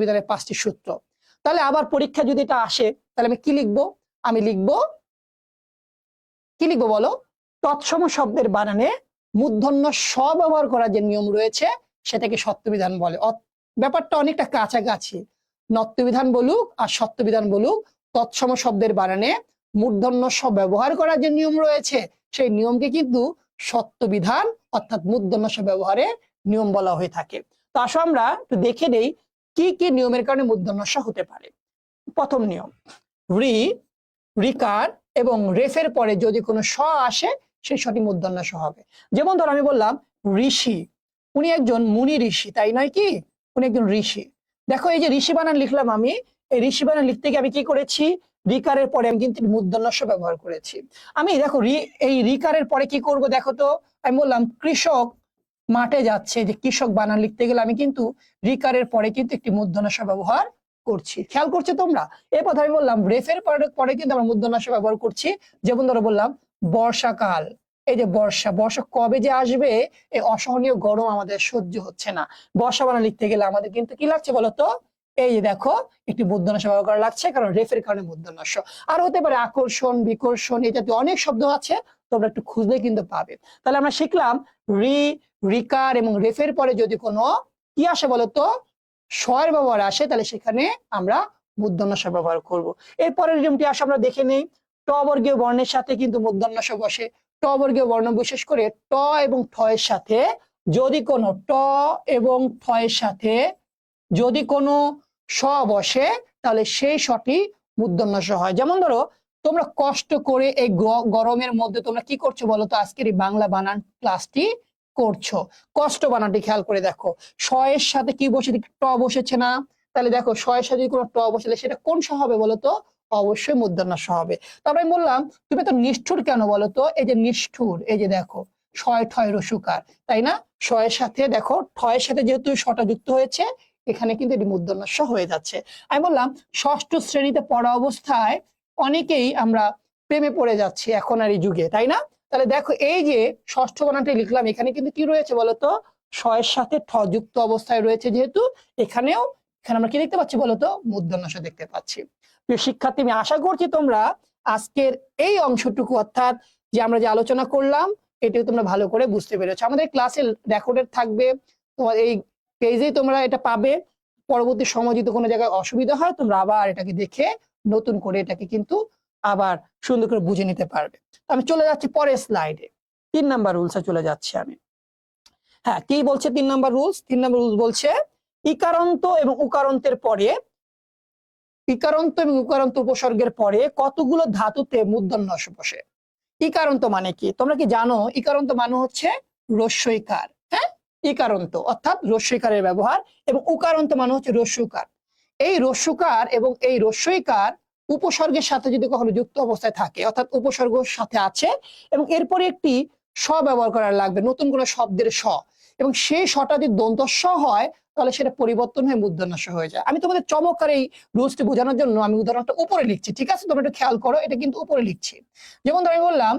বিধানের পাঁচটি সূত্র। তাহলে আবার পরীক্ষা যদি এটা আসে, তাহলে আমি কি লিখব? আমি লিখব, কি লিখব বলো? তৎসম শব্দের বানানে মূর্ধন্য স ব্যবহার করার যে নিয়ম রয়েছে, সেটাকে সত্যবিধান বলে। ব্যাপারটা অনেকটা কাছাকাছি। নত্যবিধান বলুক আর সত্যবিধান বলুক, তৎসম শব্দের বানানে মূর্ধন্য স ব্যবহার করার যে নিয়ম রয়েছে, সেই নিয়মকে কিন্তু সত্যবিধান অর্থাৎ মূর্ধন্য স ব্যবহারের নিয়ম বলা হয়ে থাকে। তো আসো আমরা একটু দেখে নেই কি কি নিয়মের কারণে মূর্ধন্য হতে পারে? প্রথম নিয়ম, রি, রিকার এবং রেফের পরে যদি কোনো স আসে, সেই সটি মূর্ধন্য স হবে। যেমন ধর আমি বললাম, ঋষি, উনি একজন মুনি ঋষি, তাই নয় কি? উনি একজন ঋষি। দেখো এই যে ঋষি বানান লিখলাম আমি, এই ঋষি বানান লিখতে গিয়ে আমি কি করেছি? রিকারের পরে আমি কিন্তু মূর্ধন্যস্য ব্যবহার করেছি। আমি দেখো এই রিকারের পরে কি করব দেখো তো? আমি বললাম, কৃষক মাঠে যাচ্ছে যে কৃষক বানান লিখতে গেলে আমি কিন্তু রিকারের পরে কিন্তু একটি মূর্ধন্যস্য ব্যবহার করছি। খেয়াল করছ তোমরা? এ কথা আমি বললাম, রেফের পরে কিন্তু আমরা মূর্ধন্যস্য ব্যবহার করছি। যেমন ধরো বললাম, বর্ষাকাল, এই যে বর্ষা বর্ষা কবে যে আসবে, এই অসহনীয় গরম আমাদের সহ্য হচ্ছে না। বর্ষা বানা লিখতে গেলে আমাদের কিন্তু কি লাগছে বলতো? এই দেখো, একটি মুদ্রনাশ ব্যবহার করা লাগছে, কারণ রেফের কারণে মুদ্রনাশ আর হতে পারে আকর্ষণ, বিকর্ষণ, এই জাতীয় অনেক শব্দ আছে, তোমরা একটু খুঁজলে কিন্তু পাবে। তাহলে আমরা শিখলাম রি, রিকার এবং রেফের পরে যদি কোনো কি আসে বলতো? স্বয়ের ব্যবহার আসে, তাহলে সেখানে আমরা মুদ্রনাশ ব্যবহার করব। এরপরের নিয়মটি আসে, আমরা দেখে নেই। ট বর্ণের সাথে কিন্তু মুদ্রনাশ বসে। ট বর্ণ বিশেষ করে ট এবং ঠ এর সাথে যদি কোনো ট এবং ঠ এর সাথে যদি কোনো স বসে, তাহলে সেই সটি মূর্ধন্য স হয়। যেমন ধরো, তোমরা কষ্ট করে এই গরমের মধ্যে তোমরা কি করছ বলো তো? আজকের এই বাংলা বানান ক্লাসটি করছ। কষ্ট বানানটি খেয়াল করে দেখো। স এর সাথে কি বসে ট বসেছে না, তাহলে দেখো, স এর সাথে কোনো ট বসলে সেটা কোন স হবে বলো তো? অবশ্যই মূর্ধন্য হবে। তারপরে আমি বললাম, তুমি তো নিষ্ঠুর কেন বলো তো? এই যে নিষ্ঠুর, এই যে দেখো ছয় ঠয় রসুকার তাই না? ছয়ের সাথে দেখো ঠয়ের সাথে যেহেতু সটা যুক্ত হয়েছে এখানে কিন্তু এটি মূর্ধন্যস্য হয়ে যাচ্ছে। আমি বললাম, ষষ্ঠ শ্রেণীতে পড়া অবস্থায় অনেকেই আমরা প্রেমে পড়ে যাচ্ছি এখন আর এই যুগে, তাই না? তাহলে দেখো, এই যে ষষ্ঠ বানানটি লিখলাম, এখানে কিন্তু কি রয়েছে বলতো? ছয়ের সাথে ঠ যুক্ত অবস্থায় রয়েছে যেহেতু, এখানেও, এখানে আমরা কি দেখতে পাচ্ছি বলতো? মূর্ধন্যস্য দেখতে পাচ্ছি। প্রিয় শিক্ষার্থী, আমি আশা করছি তোমরা আজকের এই অংশটুকু অর্থাৎ যে আমরা যে আলোচনা করলাম, এটিও তোমরা ভালো করে বুঝতে পেরেছ। আমাদের ক্লাসে রেকর্ডেড থাকবে, তোমার এই পেজেই তোমরা এটা পাবে। পরবর্তী সময় যদি কোনো জায়গায় অসুবিধা হয়, তোমরা আবার এটাকে দেখে নতুন করে এটাকে কিন্তু আবার সুন্দর করে বুঝে নিতে পারবে। আমি চলে যাচ্ছি পরের স্লাইডে তিন নাম্বার রুলসে চলে যাচ্ছি আমি। হ্যাঁ কি বলছে তিন নাম্বার রুলস তিন নাম্বার রুলস বলছে, ইকারান্ত এবং উকারান্তের পরে, ইকারান্ত এবং উকারান্ত উপসর্গের পরে কতগুলো ধাতুতে মূর্ধন্যস বসে? ইকারান্ত মানে কি? তোমরা কি জানো? ইকারান্ত মানে হচ্ছে রস্যইকার ইকারান্ত অর্থাৎ রস্যইকারের ব্যবহার, এবং উকারন্ত মানে হচ্ছে রস্যকার এই রস্যকার এবং এই রস্যইকার উপসর্গের সাথে যদি কখনো যুক্ত অবস্থায় থাকে, অর্থাৎ উপসর্গ সাথে আছে, এবং এরপরে একটি স ব্যবহার করা লাগবে, নতুন কোনো শব্দের স, এবং সেই সটা যদি দন্ত স হয়, তাহলে সেটা পরিবর্তন হয়ে মূর্ধন্য স হয়ে যায়। আমি তোমাদের চমৎকার এই রুলসটি বোঝানোর জন্য আমি উদাহরণটা উপরে লিখছি, ঠিক আছে? তোমরা একটু খেয়াল করো, এটা কিন্তু উপরে লিখছি। যেমন ধর আমি বললাম,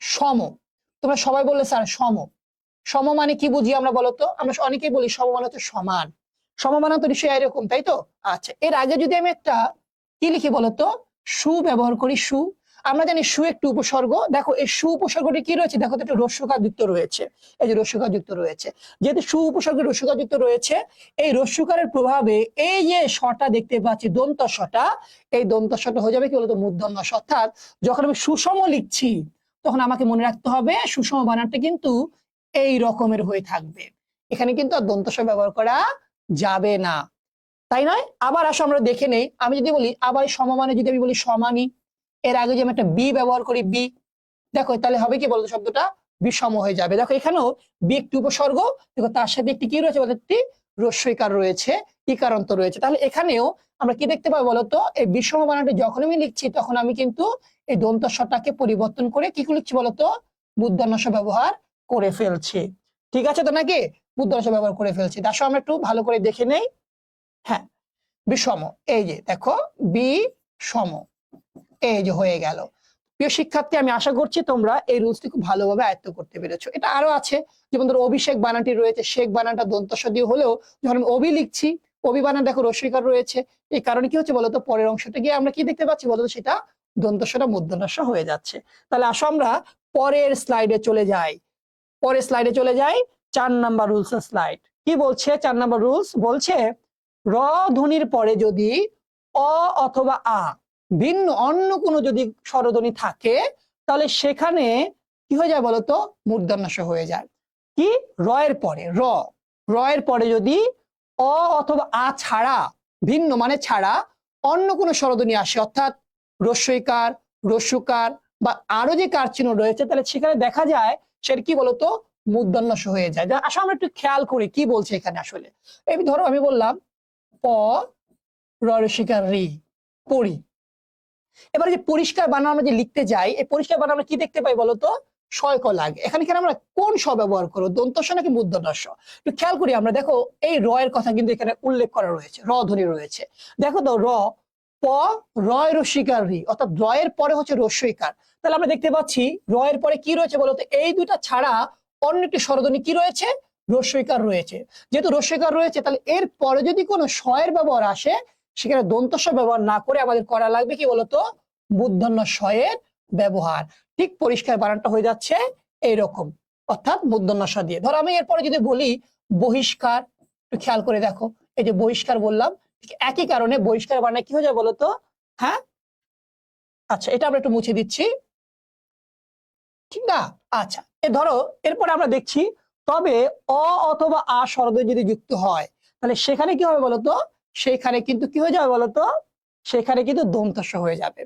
সম, তোমরা সবাই বললে, স্যার, সম। সম মানে কি বুঝি আমরা বলতো? আমরা অনেকেই বলি সম মানে হচ্ছে সমান। সম মানে তো নিশ্চয়ই এরকম, তাই তো? আচ্ছা এর আগে যদি আমি একটা কি লিখি বলতো? সু ব্যবহার করি, সু। আমরা জানি সু একটু উপসর্গ। দেখো, এই সু উপসর্গটি কি রয়েছে? দেখো একটু রস্যকার যুক্ত রয়েছে। এই যে রস্যকার যুক্ত রয়েছে। যেহেতু সু উপসর্গে যুক্ত রয়েছে, এই রস্যকারের প্রভাবে এই যে শটা দেখতে পাচ্ছি, দন্ত শটা, এই দন্ত শটা হয়ে যাবে কি বলতো? মূর্ধন্য। অর্থাৎ যখন আমি সুষম লিখছি, তখন আমাকে মনে রাখতে হবে সুষম বানানটা কিন্তু এই রকমের হয়ে থাকবে। এখানে কিন্তু আর দন্ত ব্যবহার করা যাবে না। তাই নয়? আবার আসো আমরা দেখে নেই। আমি যদি বলি, আবার সমমানে যদি আমি বলি সমানি, এর আগে যদি আমি একটা বি ব্যবহার করি, বি, দেখো তাহলে হবে কি বলতো শব্দটা? বিষম হয়ে যাবে। দেখো এখানেও বি একটি উপসর্গ, দেখো তার সাথে একটি কি রয়েছে বলতো? একটি রস্যইকার রয়েছে, ইকারান্ত রয়েছে। তাহলে এখানেও আমরা কি দেখতে পাবো বলতো? এই বিষম বানানটি যখন আমি লিখছি, তখন আমি কিন্তু এই দন্তস্বটাকে পরিবর্তন করে কি লিখছি বলতো? বুদ্ধানস ব্যবহার করে ফেলছি। ঠিক আছে তো নাকি? বুদ্ধানস ব্যবহার করে ফেলছি। তার আমরা একটু ভালো করে দেখে নেই। হ্যাঁ বিষম, এই যে দেখো বি সম এই যে হয়ে গেল। প্রিয় শিক্ষার্থী, আমি আশা করছি তোমরা এই রুলসটি খুব ভালোভাবে আয়ত্ত করতে পেরেছ। এটা আরও আছে, যেমন ধরো অভিষেক বানানটি রয়েছে, শেখ বানানটা দন্তস্ব দিয়ে হলেও যখন আমি অভি লিখছি অভিবানা দেখো রস্বীকার রয়েছে। এই কারণে কি হচ্ছে বলতো? পরের অংশটা গিয়ে আমরা কি দেখতে পাচ্ছি? বলতো সেটা দন্তস্বটা মূর্ধন্যস্ব হয়ে যাচ্ছে। তাহলে আসো আমরা পরের স্লাইডে চলে যাই। পরের স্লাইডে চলে যাই। চার নাম্বার রুলস স্লাইড কি বলছে? চার নাম্বার রুলস বলছে, র ধ্বনির পরে যদি অ অথবা আ ভিন্ন অন্য কোনো যদি স্বরধ্বনি থাকে, তাহলে সেখানে কি হয়ে যায় বলতো? মূর্ধন্যস্ব হয়ে যায়। কি? রয়ের পরে, র। রয়ের পরে যদি অ অথবা আ ছাড়া, ভিন্ন মানে ছাড়া অন্য কোনো স্বরধ্বনি আসে, অর্থাৎ রস্বইকার রস্যকার বা আরও যে কার চিহ্ন রয়েছে, তাহলে সেখানে দেখা যায় সেটা কি বলতো? মূর্ধন্যস্ব হয়ে যায়। আসলে আমরা একটু খেয়াল করি কি বলছে এখানে আসলে। এই ধরো আমি বললাম, প রস্বইকার রি পড়ি এবার যে পরিষ্কার বানান আমরা যে লিখতে যাই, এই পরিষ্কার বানান আমরা কি দেখতে পাই বলতো? শয় ক লাগে। এখানে কেন আমরা কোন স ব্যবহার করব দন্তস্ব নাকি মূর্ধন্যস্ব একটু খেয়াল করি আমরা। দেখো, এই র এর কথা কিন্তু এখানে উল্লেখ করা রয়েছে, র ধ্বনি রয়েছে। দেখো তো, র প রয় রস্বীকার রি অর্থাৎ রয়ের পরে হচ্ছে রস্বইকার তাহলে আমরা দেখতে পাচ্ছি রয়ের পরে কি রয়েছে বলতো এই দুইটা ছাড়া অন্য একটি স্বরধ্বনি কি রয়েছে? রস্বইকার রয়েছে। যেহেতু রস্বইকার রয়েছে, তাহলে এর পরে যদি কোনো শয়ের ব্যবহার আসে, সেখানে দন্তস্ব ব্যবহার না করে আমাদের করা লাগবে কি বলতো মূর্ধন্য শয়ের ব্যবহার। ঠিক পরিষ্কার বানানটা হয়ে যাচ্ছে এইরকম। অর্থাৎ মূর্ধন্য স দিয়ে। ধরো আমি এরপরে যদি বলি বহিষ্কার, একটু খেয়াল করে দেখো। এই যে বহিষ্কার বললাম একই কারণে বহিষ্কার বানায় কি হয়ে যায় বলতো? হ্যাঁ? আচ্ছা এটা আমরা একটু মুছে দিচ্ছি। ঠিক না আচ্ছা এ ধরো, এরপরে আমরা দেখছি, তবে অ অথবা আ স্বরদ্বয় যদি যুক্ত হয়, তাহলে সেখানে কি হবে বলতো? সেখানে কিন্তু কি হয়ে যাবে বলতো? সেখানে কিন্তু দন্তস্ব হয়ে যাবে।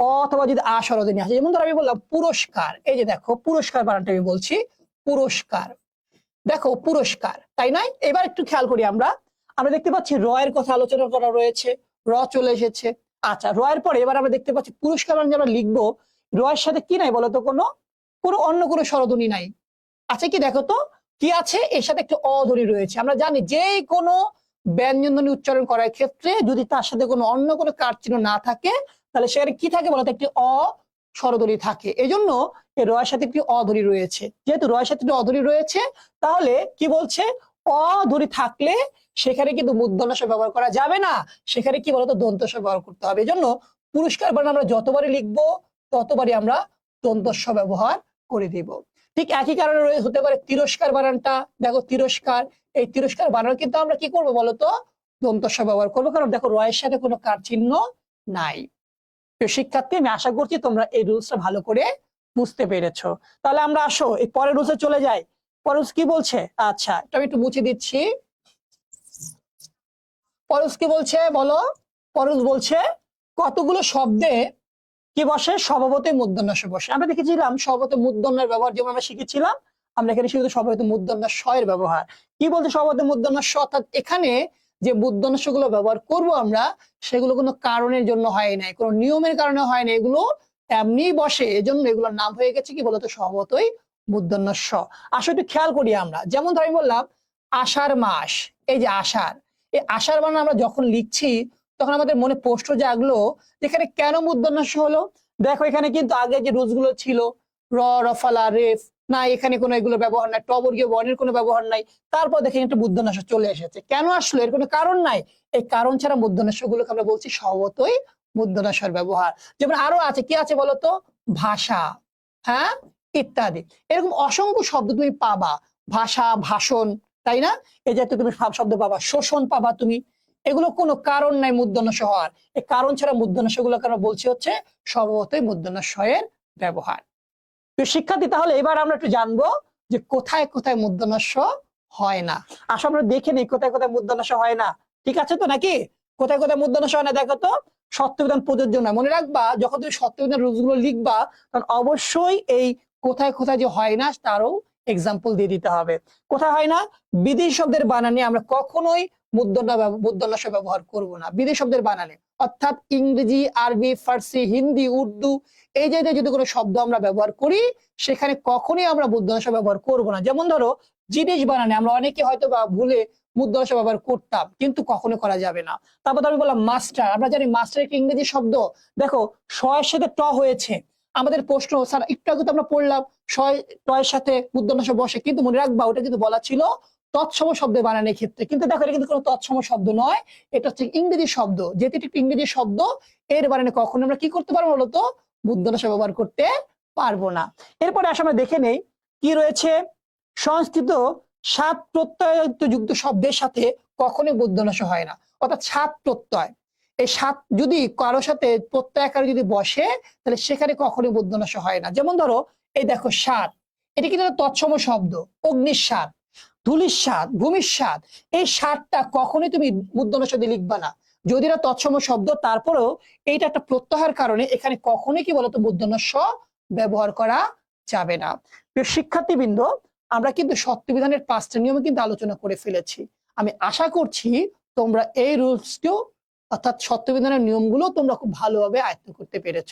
অ অথবা যদি আ নিয়ে আসে, যেমন ধরো আমি বললাম পুরস্কার, এই যে দেখো, পুরস্কার বানানটা আমি বলছি, পুরস্কার। দেখো, পুরস্কার, তাই নয় এবার একটু খেয়াল করি আমরা আমরা দেখতে পাচ্ছি রয়ের কথা আলোচনা করা রয়েছে, র চলে এসেছে। আচ্ছা রয়ের পরে এবার আমরা দেখতে পাচ্ছি পুরস্কার মানে আমরা লিখব, রয়ের সাথে কি নাই বলতো কোনো? কোনো অন্য কোনো স্বরধ্বনি নাই। আছে কি দেখো তো? কি আছে? এর সাথে একটু অধ্বনি রয়েছে। আমরা জানি যে কোনো ব্যঞ্জন ধ্বনি উচ্চারণ করার ক্ষেত্রে যদি তার সাথে কোনো অন্য কোনো কার চিহ্ন না থাকে, তাহলে সেখানে কি থাকে বলতো? একটি অ স্বরধ্বনি থাকে। এই জন্য এই রয়ের সাথে একটি অধ্বনি রয়েছে। যেহেতু রয়ের সাথে একটি অধ্বনি রয়েছে, তাহলে কি বলছে? অধ্বনি থাকলে সেখানে কিন্তু মূর্ধন্যাস ব্যবহার করা যাবে না। সেখানে কি বলতো? দন্তস্ব ব্যবহার করতে হবে। এই জন্য পুরস্কার বানান আমরা যতবারই লিখব, ততবারই আমরা দন্তস্ব ব্যবহার করে দিব। ঠিক একই কারণে হতে পারে তিরস্কার বানানটা। দেখো তিরস্কার, এই তিরস্কার বানান কিন্তু আমরা কি করব বলতো? দন্তস্ব ব্যবহার করব। কারণ দেখো রয়ের সাথে কোনো কার চিহ্ন নাই। তো শিক্ষার্থী, আমি আশা করছি তোমরা এই রুলসটা ভালো করে বুঝতে পেরেছ। তাহলে আমরা আসো, এই পরের রুলসে চলে যাই। Rules কি বলছে? আচ্ছা এটা আমি একটু মুছে দিচ্ছি। পরশ কি বলছে বলো? পরশ বলছে, কতগুলো শব্দে কি বসে? স্বভাবতই মূর্ধন্যাস বসে। আমরা দেখেছিলাম স্বভাবত মূর্ধন্যের ব্যবহার যেমন আমরা শিখেছিলাম, আমরা এখানে শিখেছি স্বভাবত মূর্ধন্যাস এর ব্যবহার। কি বলছে স্বভাবত মূর্ধন্যাস অর্থাৎ এখানে যে মূর্ধন্যাসগুলো ব্যবহার করব আমরা, সেগুলো কোনো কারণের জন্য হয় নাই, কোনো নিয়মের কারণে হয় না এগুলো এমনি বসে। এজন্য এগুলোর নাম হয়ে গেছে কি বলতো? স্বভাবতই মূর্ধন্যাস আসলে একটু খেয়াল করি আমরা। যেমন ধর আমি বললাম, আষাঢ় মাস, এই যে আষাঢ়, এই আষাঢ় বানান আমরা যখন লিখছি, তখন আমাদের মনে প্রশ্ন জাগলো যেখানে কেন মূর্ধন্যাস হলো? দেখো এখানে কিন্তু আগে যে রুলসগুলো ছিল, র রফালা রেফ না, এখানে কোনো এগুলো ব্যবহার নাই টবর্গীয় বর্ণের কোনো ব্যবহার নাই। তারপর দেখে একটা মূর্ধন্যাস চলে এসেছে। কেন আসলো? এর কোনো কারণ নাই। এই কারণ ছাড়া মূর্ধন্যাস গুলোকে আমরা বলছি স্বভাবতই মূর্ধন্যাসের ব্যবহার। যেমন আরও আছে, কি আছে বলতো? ভাষা হ্যাঁ? ইত্যাদি। এরকম অসংখ্য শব্দ তুমি পাবা। ভাষা, ভাষণ, তাই না? এই যে তুমি শব্দ পাবা, শোষণ পাবা তুমি। এগুলো কোনো কারণ নাই মূর্ধন্যাস হওয়ার এই কারণ ছাড়া মূর্ধন্যাস গুলোকে আমরা বলছি হচ্ছে স্বভাবতই মূর্ধন্যাসয়ের ব্যবহার। তো শিক্ষার্থী, তাহলে এবার আমরা একটু জানব যে কোথায় কোথায় মূর্ধন্যাস হয় না? আসলে আমরা দেখে নিই কোথায় কোথায় মূর্ধন্যাস হয় না। ঠিক আছে তো নাকি? কোথায় কোথায় মূর্ধন্যাস হয় না দেখো তো? সত্যবিধান প্রযোজ্য নয়। মনে রাখবা, যখন তুমি সত্যবিধান রুলসগুলো লিখবা, তখন অবশ্যই এই কোথায় কোথায় যে হয় না, তারও এক্সাম্পল দিয়ে দিতে হবে। কোথায় হয় না? বিদেশি শব্দের বানানে আমরা কখনোই মূর্ধন্য ব্যব- ব্যবহার করব না। বিদেশি শব্দের বানানে। অর্থাৎ ইংরেজি, আরবি, ফার্সি, হিন্দি, উর্দু এই জায়গায় যদি কোনো শব্দ আমরা ব্যবহার করি, সেখানে কখনোই আমরা মূর্ধন্যাস ব্যবহার করব না। যেমন ধরো, জিনিস বানানে আমরা অনেকে হয়তো বা ভুলে মূর্ধন্যাস ব্যবহার করতাম, কিন্তু কখনো করা যাবে না। তারপর আমি বললাম মাস্টার আমরা জানি মাস্টার একটি ইংরেজি শব্দ। দেখো শয়ের সাথে ট হয়েছে। আমাদের প্রশ্ন, স্যার, একটু আগে তো আমরা পড়লাম শয় টয়ের সাথে মূর্ধন্যাস বসে, কিন্তু মনে রাখবা, ওটা কিন্তু বলা ছিল তৎসম শব্দে বানানোর ক্ষেত্রে। কিন্তু দেখো, এটা কিন্তু কোনো তৎসম শব্দ নয়, এটা হচ্ছে ইংরেজি শব্দ। যেহেতু একটি ইংরেজি শব্দ, এর বানানে কখনো আমরা কি করতে পারব বলতো? বুদ্ধনাশ ব্যবহার করতে পারব না। এরপরে আসে আমরা দেখে নেই, কি রয়েছে? সংস্কৃত সাত প্রত্যয় যুক্ত শব্দের সাথে কখনোই বুদ্ধনাশ হয় না। অর্থাৎ সাত প্রত্যয়। এই সাত, যদি কারোর সাথে প্রত্যয় আকারে যদি বসে, তাহলে সেখানে কখনোই বুদ্ধনাশ হয় না। যেমন ধরো, এই দেখো সাত, এটা কিন্তু তৎসম শব্দ অগ্নির সাত ধুলির স্বাদ ভূমির স্বাদ এই স্বাদটা কখনোই তুমি বুদ্ধনাশ দিয়ে লিখবা না। যদি না তৎসম শব্দ, তারপরেও এইটা একটা প্রত্যাহার কারণে এখানে কখনোই কি বলতো বুদ্ধনাশ ব্যবহার করা যাবে না। শিক্ষার্থীবৃন্দ, আমরা কিন্তু সত্য বিধানের পাঁচটা নিয়মে কিন্তু আলোচনা করে ফেলেছি। আমি আশা করছি তোমরা এই রুলসটিও অর্থাৎ সত্যবিধানের নিয়মগুলো তোমরা খুব ভালোভাবে আয়ত্ত করতে পেরেছ।